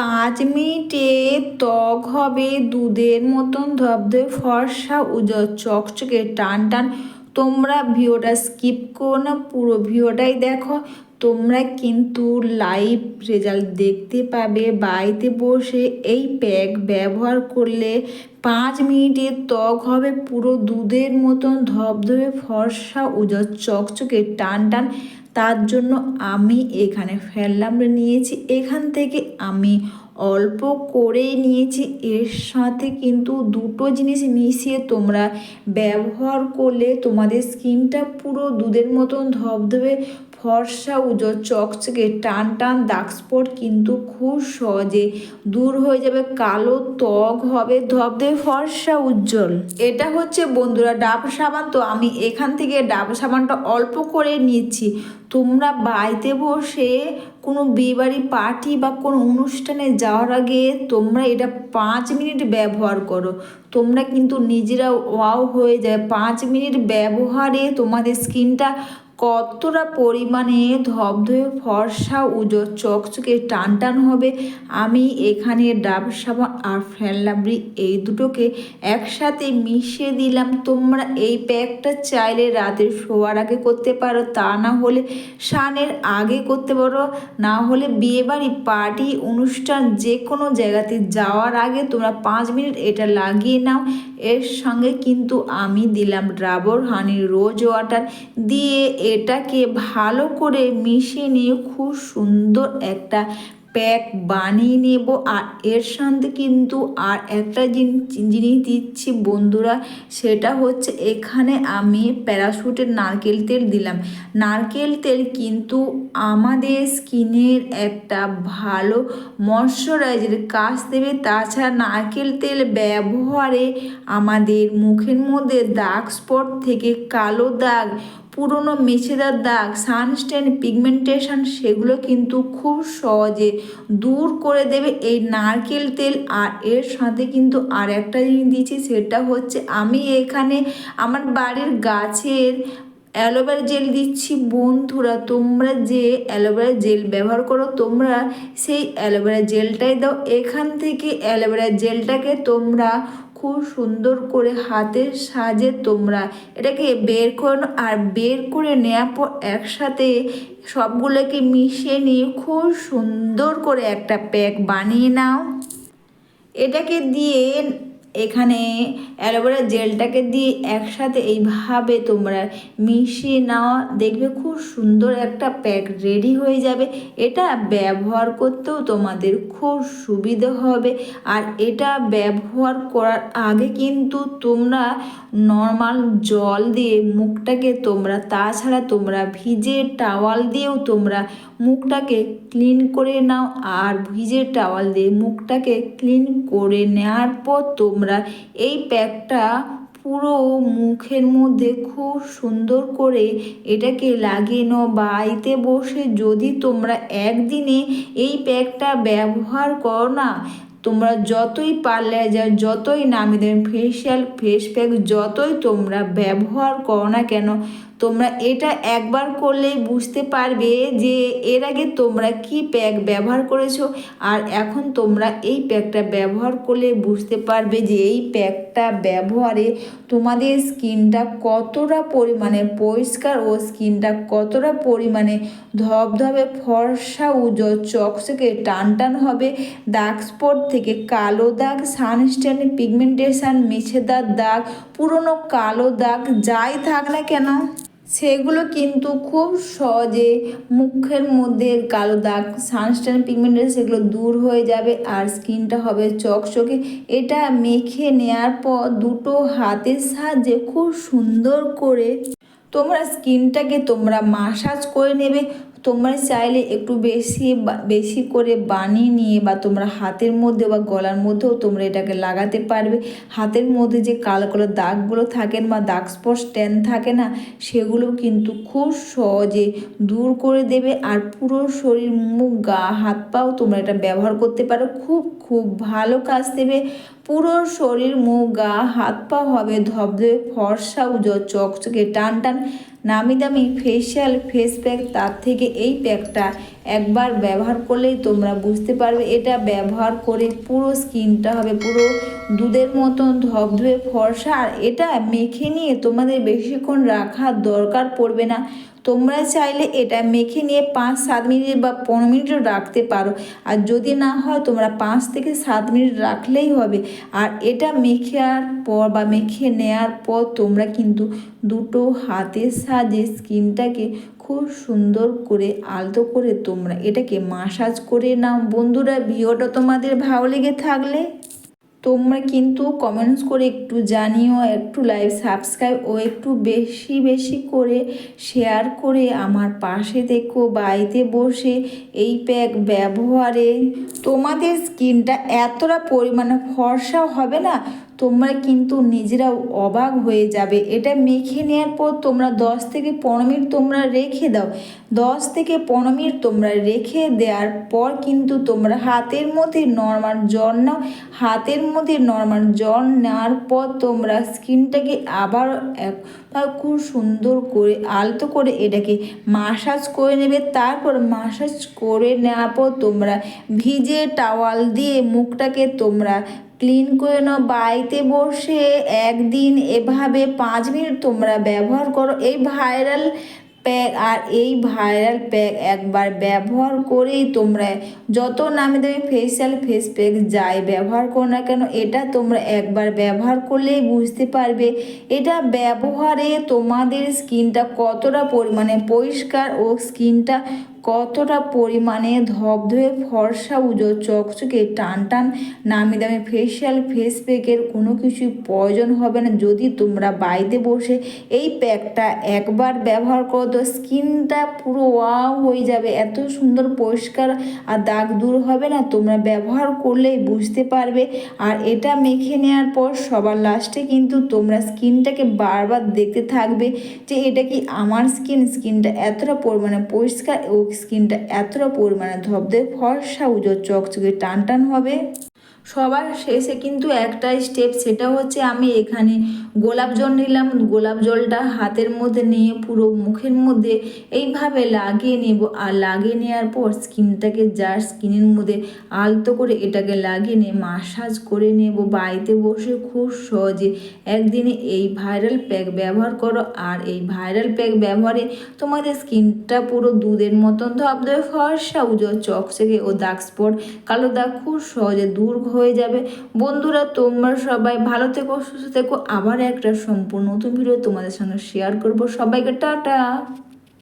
পাঁচ মিনিটে ত্বক হবে, দুধের মতন ধবধবে ফর্সা উজ্জ্বল চকচকে টান টান। তোমরা ভিডিওটা স্কিপ করো না, পুরো ভিডিওটাই দেখো। তোমরা কিন্তু লাইভ রেজাল্ট দেখতে পাবে, বাড়িতে বসে এই প্যাক ব্যবহার করলে পাঁচ মিনিটে ত্বক হবে, পুরো দুধের মতন ধবধবে ফর্সা উজ্জ্বল চকচকে টান টান। তার জন্য আমি এখানে ফেললাম, নিয়েছি। এখান থেকে আমি অল্প করেই নিয়েছি। এর সাথে কিন্তু দুটো জিনিস মিশিয়ে তোমরা ব্যবহার করলে তোমাদের স্কিনটা পুরো দুধের মতন ধবধবে ফর্সা উজ্জ্বল চকচকে, টান টান দাগ স্পট কিন্তু খুব সহজে দূর হয়ে যাবে, কালো ত্বক হবে ধবধবে ফর্সা উজ্জ্বল। এটা হচ্ছে বন্ধুরা ডাব সাবান, তো আমি এখান থেকে ডাব সাবানটা অল্প করে নিচ্ছি। তোমরা বাড়িতে বসে কোনো বিয়েবাড়ি পার্টি বা কোনো অনুষ্ঠানে যাওয়ার আগে তোমরা এটা পাঁচ মিনিট ব্যবহার করো। তোমরা কিন্তু নিজেরা ওয়াও হয়ে যায়। পাঁচ মিনিট ব্যবহারে তোমাদের স্কিনটা কতটা পরিমাণে ধবধবে ফর্সা উজো চকচকে টান টান হবে, আমি এখানে ডাব, সাবান আর ফ্যানলাবরি এই দুটোকে একসাথে মিশিয়ে দিলাম। তোমরা এই প্যাকটা চাইলে রাতে শোয়ার আগে করতে পারো, তা না হলে সানের আগে করতে পারো। না হলে বিয়েবাড়ি, পার্টি, অনুষ্ঠান যে কোনো জায়গাতে যাওয়ার আগে তোমরা পাঁচ মিনিট এটা লাগিয়ে নাও। এর সঙ্গে কিন্তু আমি দিলাম ড্রাবর হানি রোজ ওয়াটার। দিয়ে এটাকে ভালো করে মিশিয়ে নিয়ে খুব সুন্দর একটা প্যাক বানিয়ে নেব। আর এর সাথে কিন্তু আর একটা জিনিস দিচ্ছি বন্ধুরা, সেটা হচ্ছে এখানে আমি প্যারাশুটের নারকেল তেল দিলাম। নারকেল তেল কিন্তু আমাদের স্কিনের একটা ভালো ময়শ্চারাইজার কাজ দেবে। তাছাড়া নারকেল তেল ব্যবহারে আমাদের মুখের মধ্যে দাগ স্পট থেকে কালো দাগ পুরনো মেছেদার দাগ সানস্টেন পিগমেন্টেশন সেগুলো কিন্তু খুব সহজে দূর করে দেবে এই নারকেল তেল। আর এর সাথে কিন্তু আর একটা জিনিস দিয়েছি সেটা হচ্ছে আমি এখানে আমার বাড়ির গাছের অ্যালোভেরা জেল দিচ্ছি। বন্ধুরা, তোমরা যে অ্যালোভেরা জেল ব্যবহার করো, তোমরা সেই অ্যালোভেরা জেলটাই দাও। এখান থেকে অ্যালোভেরা জেলটাকে তোমরা খুব সুন্দর করে হাতের সাজে তোমরা। এটাকে বের করো আর বের করে নেওয়ার পর একসাথে সবগুলোকে মিশিয়ে নিয়ে খুব সুন্দর করে একটা প্যাক বানিয়ে নাও। এটাকে দিয়ে এখানে অ্যালোভেরা জেলটাকে দিয়ে একসাথে এইভাবে তোমরা মিশিয়ে নেওয়া দেখবে খুব সুন্দর একটা প্যাক রেডি হয়ে যাবে। এটা ব্যবহার করতেও তোমাদের খুব সুবিধা হবে। আর এটা ব্যবহার করার আগে কিন্তু তোমরা নর্মাল জল দিয়ে মুখটাকে তোমরা, তাছাড়া তোমরা ভিজে টাওয়াল দিয়েও তোমরা মুখটাকে ক্লিন করে নাও আর ভিজে টাওয়াল দিয়ে মুখটাকে ক্লিন করে নেওয়ার পর তোমরা এই প্যাকটা পুরো মুখের মধ্যে খুব সুন্দর করে এটাকে লাগিয়ে নাও বাড়িতে বসে। যদি তোমরা একদিনে এই প্যাকটা ব্যবহার করো না, তোমরা যতই পার্লার যাও, যতই নামি দেবেন ফেসিয়াল ফেস প্যাক যতই তোমরা ব্যবহার করো না কেন তোমরা এটা একবার করলেই বুঝতে পারবে যে এর আগে তোমরা কি প্যাক ব্যবহার করেছ আর এখন তোমরা এই প্যাকটা ব্যবহার করলে বুঝতে পারবে যে এই প্যাকটা ব্যবহারে তোমাদের স্কিনটা কতটা পরিমাণে পরিষ্কার ও স্কিনটা কতটা পরিমাণে ধবধবে, ফর্সা উজ্জ্বল, চকচকে টান টান হবে। দাগ স্পট থেকে কালো দাগ সানস্টেন পিগমেন্টেশন, মেছেদার দাগ, পুরনো কালো দাগ, যাই থাক না কেন। সেগুলো কিন্তু খুব সহজে মুখের মধ্যে কালো দাগ সানস্টাইন পিগমেন্টের সেগুলো দূর হয়ে যাবে আর স্কিনটা হবে চকচকে। এটা মেখে নেয়ার পর দুটো হাতের সাহায্যে খুব সুন্দর করে তোমরা স্কিনটাকে তোমরা মাসাজ করে নেবে। তোমরা চাইলে একটু বেশি বেশি করে বানিয়ে নিয়ে বা তোমরা হাতের মধ্যে বা গলার মধ্যেও তোমরা এটাকে লাগাতে পারবে। হাতের মধ্যে যে কালো কালো দাগগুলো থাকেন বা দাগ স্পট স্ট্যান্ড থাকে না, সেগুলো কিন্তু খুব সহজে দূর করে দেবে আর পুরো শরীর, মুখ, গা, হাত পাও তোমরা এটা ব্যবহার করতে পারো। খুব খুব ভালো কাজ দেবে। পুরো শরীর, মুখ, গা, হাত পা হবে ধবধবে ফর্সা, উজো, চকচকে টান টান নামি দামি ফেসিয়াল ফেস প্যাক তার থেকে এই প্যাকটা একবার ব্যবহার করলেই তোমরা বুঝতে পারবে এটা ব্যবহার করে পুরো স্কিনটা হবে, পুরো দুধের মতন ধবধবে ফর্সা। আর এটা মেখে নিয়ে তোমাদের বেশিক্ষণ রাখার দরকার পড়বে না। তোমরা চাইলে এটা মেখে নিয়ে পাঁচ, সাত মিনিট বা পনেরো মিনিটও রাখতে পারো। আর যদি না হয়, তোমরা পাঁচ থেকে সাত মিনিট রাখলেই হবে। আর এটা মেখার পর বা মেখে নেওয়ার পর তোমরা কিন্তু দুটো হাতের সাহায্যে স্কিনটাকে খুব সুন্দর করে আলতো করে তোমরা এটাকে মাসাজ করে নাও। বন্ধুরা, ভিডিওটা তোমাদের ভালো লেগে থাকলে তোমরা কিন্তু কমেন্টস করে একটু জানিও, একটু লাইভ সাবস্ক্রাইব ও একটু বেশি বেশি করে শেয়ার করে আমার পাশে দেখো, বাড়িতে বসে এই প্যাক ব্যবহারে। তোমাদের স্কিনটা এতটা পরিমাণে ফর্সা হবে না তোমরা কিন্তু নিজেরাও অবাক হয়ে যাবে। এটা মেখে নেওয়ার পর তোমরা দশ থেকে পনেরো মিনিট তোমরা রেখে দাও। দশ থেকে পনেরো মিনিট তোমরা রেখে দেওয়ার পর কিন্তু তোমরা হাতের মধ্যে নর্মাল জল নাও। হাতের মধ্যে নর্মাল জল নেওয়ার পর তোমরা স্কিনটাকে আবার খুব সুন্দর করে, আলতো করে এটাকে মাসাজ করে নেবে। তারপর মাসাজ করে নেওয়ার পর তোমরা ভিজে টাওয়াল দিয়ে মুখটাকে তোমরা ক্লিন করে নাও বাড়িতে বসে একদিন এভাবে পাঁচ মিনিট তোমরা ব্যবহার করো। এই ভাইরাল প্যাক আর এই ভাইরাল প্যাক একবার ব্যবহার করেই তোমরা যত নামে দামি ফেসিয়াল ফেস প্যাক যাই ব্যবহার করো না কেন, এটা তোমরা একবার ব্যবহার করলেই বুঝতে পারবে। এটা ব্যবহারে তোমাদের স্কিনটা কতটা পরিমাণে পরিষ্কার ও স্কিনটা কতটা পরিমাণে ধবধবে ফর্সা উজো চকচকে টান টান নামি দামি ফেসিয়াল ফেস প্যাকের কোনো কিছু প্রয়োজন হবে না। যদি তোমরা বাড়িতে বসে এই প্যাকটা একবার ব্যবহার করো, তো স্কিনটা পুরো ওয়াও হয়ে যাবে। এত সুন্দর পরিষ্কার আর দাগ দূর হবে না, তোমরা ব্যবহার করলেই বুঝতে পারবে। আর এটা মেখে নেওয়ার পর সবার লাস্টে কিন্তু তোমরা স্কিনটাকে বারবার দেখতে থাকবে যে এটা কি আমার স্কিন? স্কিনটা এতটা পরিমাণে পরিষ্কার ও স্কিনটা এতটা পরিমাণে ধবধবে, ফর্সা উজো চকচকে টান টান হবে। সবার শেষে কিন্তু একটাই স্টেপ, সেটা হচ্ছে আমি এখানে গোলাপ জল নিলাম, গোলাপ জলটা হাতের মধ্যে নিয়ে পুরো মুখের মধ্যে এইভাবে লাগিয়ে নেব। আর লাগিয়ে নেওয়ার পর স্কিনটাকে যার স্কিনের মধ্যে আলতো করে এটাকে লাগিয়ে নিয়ে মাসাজ করে নেব। বাড়িতে বসে খুব সহজে। একদিনে এই ভাইরাল প্যাক ব্যবহার করো। আর এই ভাইরাল প্যাক ব্যবহারে তোমাদের স্কিনটা পুরো দুধের মতন ধবধবে। ফর্সা উজ্জ্বল চকচকে ও দাগ স্পট, কালো দাগ খুব সহজে দূর হয়ে যাবে। বন্ধুরা, তোমরা সবাই ভালো থেকো, সুস্থ থেকো। আবার একটা সম্পূর্ণ নতুন ভিডিও তোমাদের সঙ্গে শেয়ার করব। সবাইকে টাটা!